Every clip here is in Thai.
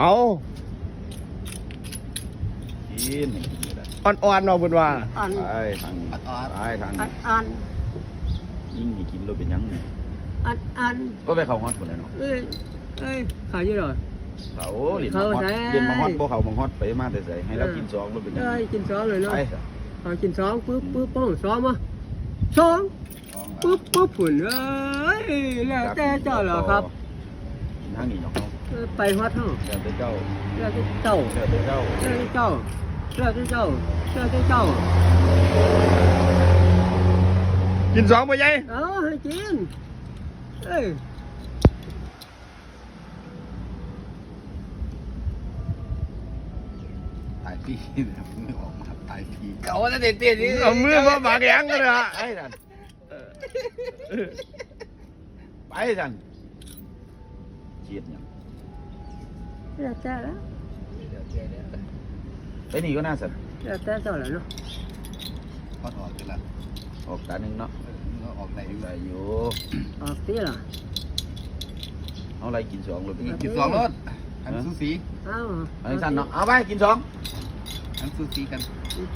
เอากินนี่แหละอ่อนๆเราเพิ่นว่าอันไปทางอัดออดไปทางอันอันยิ่งนี่กินแล้วเป็นหยังอันอันก็ไปเข้าฮอตคนแล้วเนาะเอ้ยเอ้ยขายเยอะเลยเขาเรียนมาฮอตเข้าใจเรียนมาฮอตบ่เขามาฮอตไปมาแต่ใส่ให้เรากินซองแล้วเป็นหยังเอ้ยกินสองเลยเนาะไปเอากินสองปุ๊บปุ๊บป้องสองมาสองซองปุ๊บปุ๊บฝุ่นเอ้ยแล้วแต่เจ้าเหรอครับกินทางนี้เนาะเออ ไปฮอดเท่าแล้วแต่เจ้าแล้วแต่เจ้าแล้วแต่เจ้าแล้วแต่เจ้าแล้วแต่เจ้าแล้วแต่เจ้ากินสองไปยัยเอาให้กินเอ้ยตายพี่นะครับไม่ออกมาตายพี่เอาแต่เตี้ยๆนี่เอามือมาบากแยังกันเลยฮะไปสั่นไปสั่นเจียดหยัง แล้วแต่แล้วไปนี่ก็น่าสั่นแล้วแต่เจ้าเหรอเนาะก็อถอกกันละออกตาหนึ่งเนาะออกไหนอยู่ได้อยู่ออกตีล่ะเอาอะไรกินสองเลยเป็นหยังกินสองรถอันซูซีเอาอันนี้สั้นเนาะเอาไปกินสองอันซูซีกัน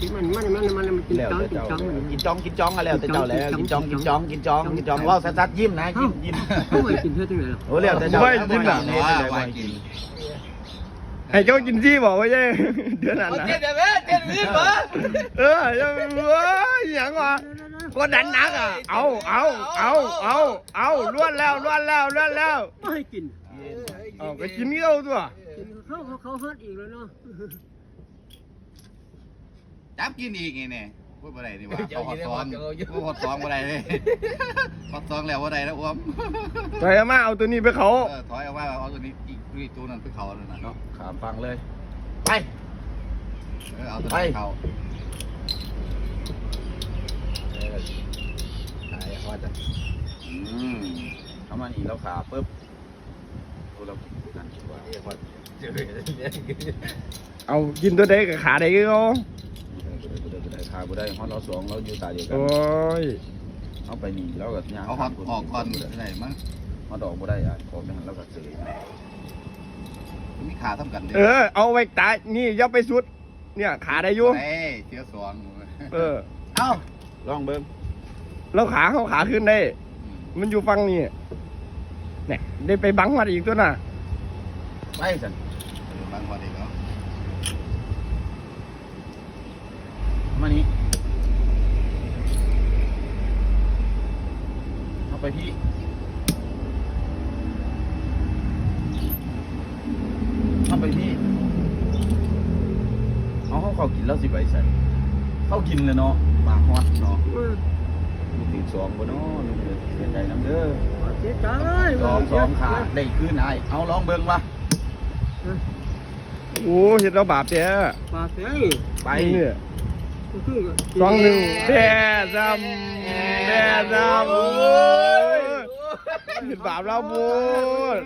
กินมันมันมันมันมันกินจ้องกินจ้องกินจองกินจองกันแล้วแต่เจ้าแล้วกินจ้องกินจ้องกินจ้องกินจ้องว่าสัดๆยิ้มนะยิ้มยิ้มเขาไม่กินเพื่อที่ไหนหรอโอ้แล้วแต่เจ้าไม่กินหรอเนี่ยแต่ว่ากิน ให้เจ้ากินซี่บอกว่ายัยเดือนนั้นนะเจ็ดเดือนเจ็ดเดือนเหรอเออยังเอ้ยหยังวะก็ดันหนักอะเอาเอาเอาเอาเอาล้วนแล้วล้วนแล้วล้วนแล้วไม่ให้กินเอาก็กินเงี้ยวตัวกินเขาเขาเขาฮอดอีกแล้วเนาะจับกินอีกไงเนี่ยพูดอะไรดีวะเขาหอดซ้อนพูดหอดซ้อนอะไรเลยหอดซ้อนแล้วอะไรแล้วอ้วมไปเอามาเอาตัวนี้ไปเขาเออถอยเอาว่าเอาตัวนี้อีกอีก ตัวนั้นไปเขาแล้วนะเนาะขามฟังเลย ไป เออเอาตัวนี้เขาตายว่าจะอืมเอามานี่เราขาปุ๊บโอ้เรากินนั่นคิดว่าเอ๊ะว่าเจอเลยเอากินตัวใดกับขาใดก็เอาบุได้บุได้บุได้ขาบุได้ฮอตเราสองเราอยู่ตาเดียวกันโอ้ยเอาไปนี่แล้วก็ย่างเอาหอดออกก่อนไหนมั้งฮอตออกบุได้อะออกไปหันแล้วก็เสยมี ขาทำกันดิเออ เอาไว้ตายนี่อย่าไปสุด เนี่ยขาได้อยู่เอ้ยเที่ยวสองเออ เอ้าลองเบิ้งแล้วขาเขาขาขึ้นได้ มันอยู่ฝั่งนี้เนี่ยได้ไปบังมาอีกตัวน่ะ ไปสันบางวันเองเนาะ มานี่เอาไปพี่เอาไปพี่ เขาเขากินแล้วสิไปใส่เขากินเลยเนาะมาฮอตเนาะลูกติดสองบ่เนาะลูกเสียใจน้ำเด้อเสียใจสองสองขาได้ขึ้นไอเอาลองเบิ่งวะโอ้เห็นเราบาปเจ้ปากเสียไปเนี่ยคือสองหนึ่งแด่ดำแด่ดำเห็นบาปเราบูด